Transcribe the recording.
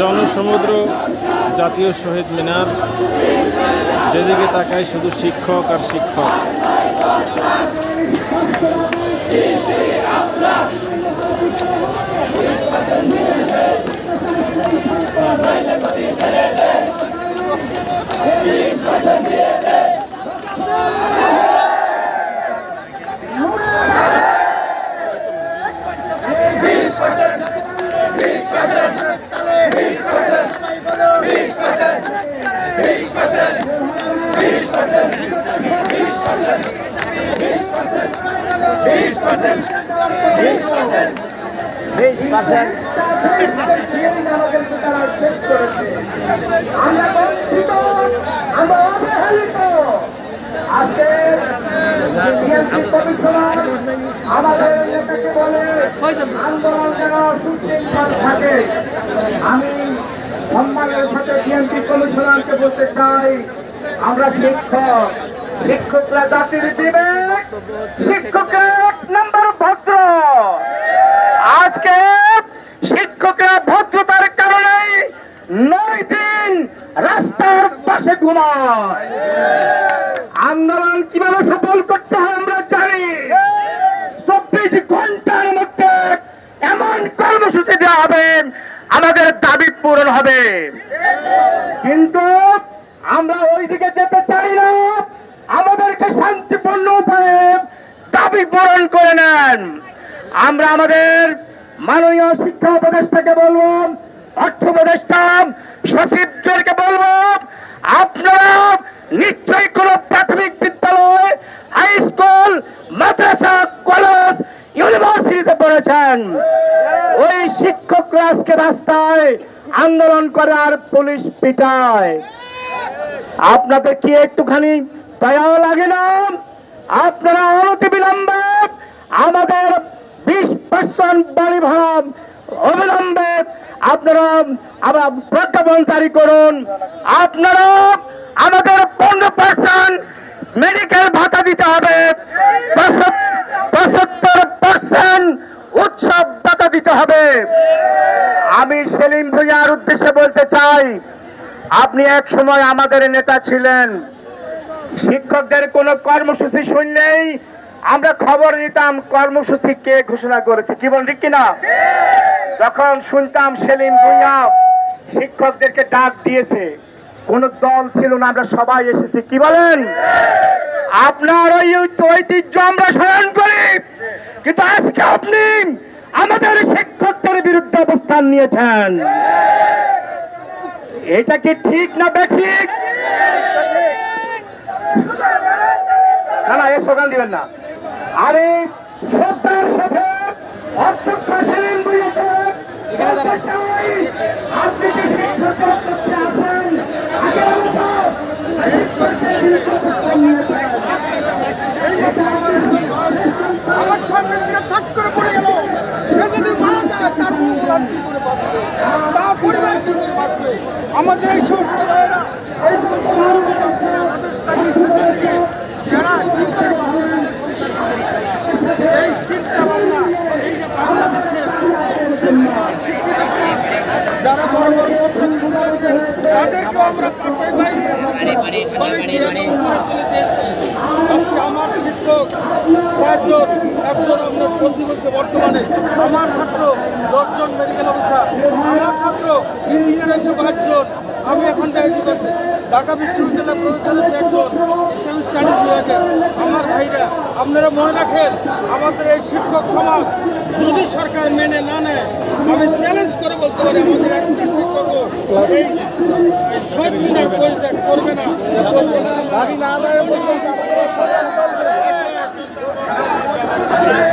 জনসমুদ্র জাতীয় শহীদ মিনার যেদিকে তাকায় শুধু শিক্ষক আর শিক্ষক। বিশ আমাদের থাকে আমি সম্মানের সাথে বিএনপি কমিশনারকে বলতে চাই আমরা শিক্ষক, শিক্ষকরা জাতির বিবেক, শিক্ষকের এক নম্বর ভদ্র আজকে শিক্ষকরা ভদ্রতার কারণে নয় দিন রাস্তার আন্দোলন কীভাবে সফল করতে হয় আমরা জানি। চব্বিশ ঘণ্টার মধ্যে এমন কর্মসূচি দেওয়া হবে, আমাদের দাবি পূরণ হবে। কিন্তু আমরা ওইদিকে যেতে চাই না। আমাদেরকে শান্তিপূর্ণ উপায়ে দাবি পূরণ করে নেন। আমরা আমাদের মাননীয় শিক্ষা উপদেষ্টাকে বলব, অর্থ উপদেষ্টা সচিবদেরকে নিশ্চয়ই কোন প্রাথমিক বিদ্যালয় হাই স্কুল মাদ্রাসা, কলেজ ইউনিভার্সিটিতে পড়েছেন। ওই শিক্ষক আজকে রাস্তায় আন্দোলন করে আর পুলিশ পিটায়। আপনাদের কি একটুখানি দয়াও লাগে না? আপনারা অনতি বিলম্বে আমাদের বিশ পার্সেন্ট বাড়ি ভাড়া অবিলম্বে আপনারা আবার প্রজ্ঞাপন জারি করুন। আপনারা আমাদের পনেরো পার্সেন্ট মেডিকেল ভাতা দিতে হবে। পঁচাত্তর পার্সেন্ট উৎসব ভাতা দিতে হবে। আমি সেলিম ভুইয়ার উদ্দেশ্যে বলতে চাই, আপনি এক সময় আমাদের নেতা ছিলেন। শিক্ষকদের কোনো কর্মসূচি শুনলেই আমরা খবর নিতাম, কর্মসূচি কে ঘোষণা করেছে। কি বল ঠিক কিনা? যখন শুনতাম সেলিম ভুইয়া শিক্ষকদেরকে ডাক দিয়েছে। কোন দল ছিল না আমরা সবাই এসেছি। কি বলেন? আপনার ওই ঐতিহ্য আমরা স্মরণ করি। কিন্তু আজকে আপনি আমাদের শিক্ষকদের বিরুদ্ধে অবস্থান নিয়েছেন। এটা কি ঠিক না বেঠিক? না না এ স্লোগান দিবেন না। আরে শ্রদ্ধার সাথে অধ্যক্ষ আপনি কি শিক্ষক করতে আছেন আগের মতো আমার সামনে থেকে করে পড়ে গেল সে আমাদের এই সমস্ত ভাইয়েরা এই সমস্ত চারজন একজন আপনার সচিব হচ্ছে বর্তমানে, আমার ছাত্র, দশজন মেডিকেল অফিসার আমার ছাত্র, ইঞ্জিনিয়ার হচ্ছে পাঁচজন, আমি এখন দায়িত্ব করছি ঢাকা বিশ্ববিদ্যালয় প্রফেসর হচ্ছে একজন স্টাডিজ বিভাগে আমার ভাইরা, আপনারা মনে রাখেন, আমাদের এই শিক্ষক সমাজ যদি সরকার মেনে না নেয়, আমি চ্যালেঞ্জ করে বলতে পারি, আমাদের একটা শিক্ষক এই করবে না। না আমাদের চলবে